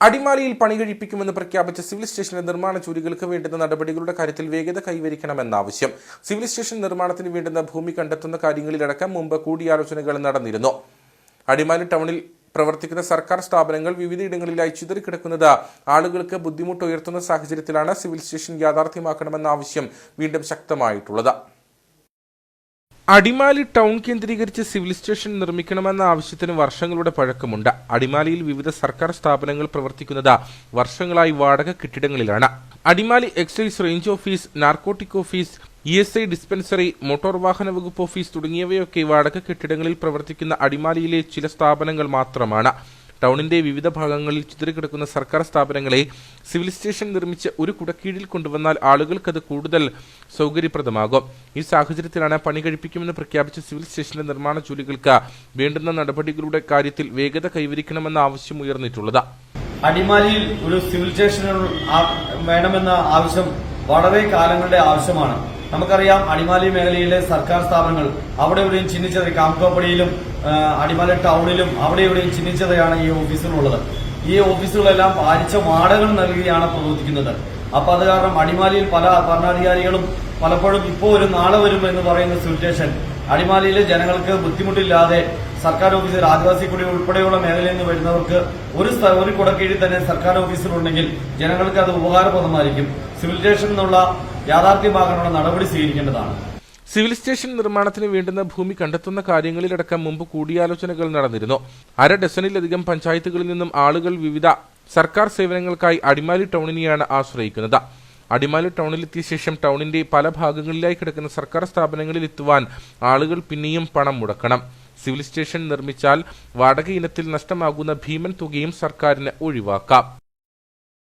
അടിമാലിയിൽ പണി കഴിപ്പിക്കുമെന്ന് പ്രഖ്യാപിച്ച സിവിൽ സ്റ്റേഷന്റെ നിർമ്മാണ ജോലികൾക്ക് വേണ്ടുന്ന നടപടികളുടെ കാര്യത്തിൽ വേഗത കൈവരിക്കണമെന്ന ആവശ്യം സിവിൽ സ്റ്റേഷൻ നിർമ്മാണത്തിന് വേണ്ടുന്ന ഭൂമി കണ്ടെത്തുന്ന കാര്യങ്ങളിലടക്കം മുമ്പ് കൂടിയാലോചനകൾ നടന്നിരുന്നു. അടിമാലി ടൗണിൽ പ്രവർത്തിക്കുന്ന സർക്കാർ സ്ഥാപനങ്ങൾ വിവിധയിടങ്ങളിലായി ചിതറിക്കിടക്കുന്നത് ആളുകൾക്ക് ബുദ്ധിമുട്ട് ഉയർത്തുന്ന സാഹചര്യത്തിലാണ് സിവിൽ സ്റ്റേഷൻ യാഥാർത്ഥ്യമാക്കണമെന്ന ആവശ്യം വീണ്ടും ശക്തമായിട്ടുള്ളത്. അടിമാലി ടൗൺ കേന്ദ്രീകരിച്ച് സിവിൽ സ്റ്റേഷൻ നിർമ്മിക്കണമെന്ന ആവശ്യത്തിന് വർഷങ്ങളുടെ പഴക്കമുണ്ട്. അടിമാലിയിൽ വിവിധ സർക്കാർ സ്ഥാപനങ്ങൾ പ്രവർത്തിക്കുന്നത് വർഷങ്ങളായി വാടക കെട്ടിടങ്ങളിലാണ്. Adimali excise range office narcotic office E S I dispensary motor വാഹന വകുപ്പ് ഓഫീസ് തുടങ്ങിയവയൊക്കെ വാടക കെട്ടിടങ്ങളിൽ പ്രവർത്തിക്കുന്ന അടിമാലിയിലെ ചില സ്ഥാപനങ്ങൾ മാത്രമാണ്. ടൗണിന്റെ വിവിധ ഭാഗങ്ങളിൽ ചിതറിക്കിടക്കുന്ന സർക്കാർ സ്ഥാപനങ്ങളെ സിവിൽ സ്റ്റേഷൻ നിർമ്മിച്ച് ഒരു കുടക്കീഴിൽ കൊണ്ടുവന്നാൽ ആളുകൾക്കത് കൂടുതൽ സൗകര്യപ്രദമാകും. ഈ സാഹചര്യത്തിലാണ് പണി കഴിപ്പിക്കുമെന്ന് പ്രഖ്യാപിച്ച സിവിൽ സ്റ്റേഷന്റെ നിർമ്മാണ ജോലികൾക്ക് വേണ്ടുന്ന നടപടികളുടെ കാര്യത്തിൽ വേഗത കൈവരിക്കണമെന്ന ആവശ്യം ഉയർന്നിട്ടുള്ളത്. അടിമാലിയിൽ ഒരു സിവിൽ സ്റ്റേഷൻ വേണമെന്ന ആവശ്യം വളരെ കാലങ്ങളുടെ ആവശ്യമാണ്. നമുക്കറിയാം അടിമാലി മേഖലയിലെ സർക്കാർ സ്ഥാപനങ്ങൾ അവിടെ ഇവിടെയും ചിഹ്നിച്ചത് കാംകോപ്പടിയിലും അടിമാലി ടൗണിലും അവിടെ ഇവിടെയും ചിഹ്നിച്ചതയാണ് ഈ ഓഫീസുകളുള്ളത് ഈ ഓഫീസുകളെല്ലാം പാലിച്ച വാടകൾ നൽകിയാണ് പ്രവർത്തിക്കുന്നത്. അപ്പൊ അത് കാരണം അടിമാലിയിൽ പല ഭരണാധികാരികളും പലപ്പോഴും ഇപ്പോ ഒരു നാളെ വരും എന്ന് പറയുന്ന സിറ്റുവേഷൻ അടിമാലിയിലെ ജനങ്ങൾക്ക് ബുദ്ധിമുട്ടില്ലാതെ സർക്കാർ ഓഫീസിൽ ആദിവാസി കുടി ഉൾപ്പെടെയുള്ള മേഖലയിൽ നിന്ന് വരുന്നവർക്ക് ഒരു ഒരു കുടക്കീഴിൽ തന്നെ സർക്കാർ ഓഫീസിലുണ്ടെങ്കിൽ ജനങ്ങൾക്ക് അത് ഉപകാരപ്രദമായിരിക്കും. സിവിൽ സ്റ്റേഷൻ എന്നുള്ള യാഥാർത്ഥ്യമാകാനുള്ള നടപടി സ്വീകരിക്കേണ്ടതാണ്. സിവിൽ സ്റ്റേഷൻ നിർമ്മാണത്തിന് വേണ്ടുന്ന ഭൂമി കണ്ടെത്തുന്ന കാര്യങ്ങളിലടക്കം മുമ്പ് കൂടിയാലോചനകൾ നടന്നിരുന്നു. അര ഡസനിലധികം പഞ്ചായത്തുകളിൽ നിന്നും ആളുകൾ വിവിധ സർക്കാർ സേവനങ്ങൾക്കായി അടിമാലി ടൗണിനെയാണ് ആശ്രയിക്കുന്നത്. അടിമാലി ടൗണിലെത്തിയ ശേഷം ടൗണിന്റെ പല ഭാഗങ്ങളിലായി കിടക്കുന്ന സർക്കാർ സ്ഥാപനങ്ങളിൽ എത്തുവാൻ ആളുകൾ പിന്നെയും പണം മുടക്കണം. സിവിൽ സ്റ്റേഷൻ നിർമ്മിച്ചാൽ വാടക ഇനത്തിൽ നഷ്ടമാകുന്ന ഭീമൻ തുകയും സർക്കാരിന് ഒഴിവാക്കാം.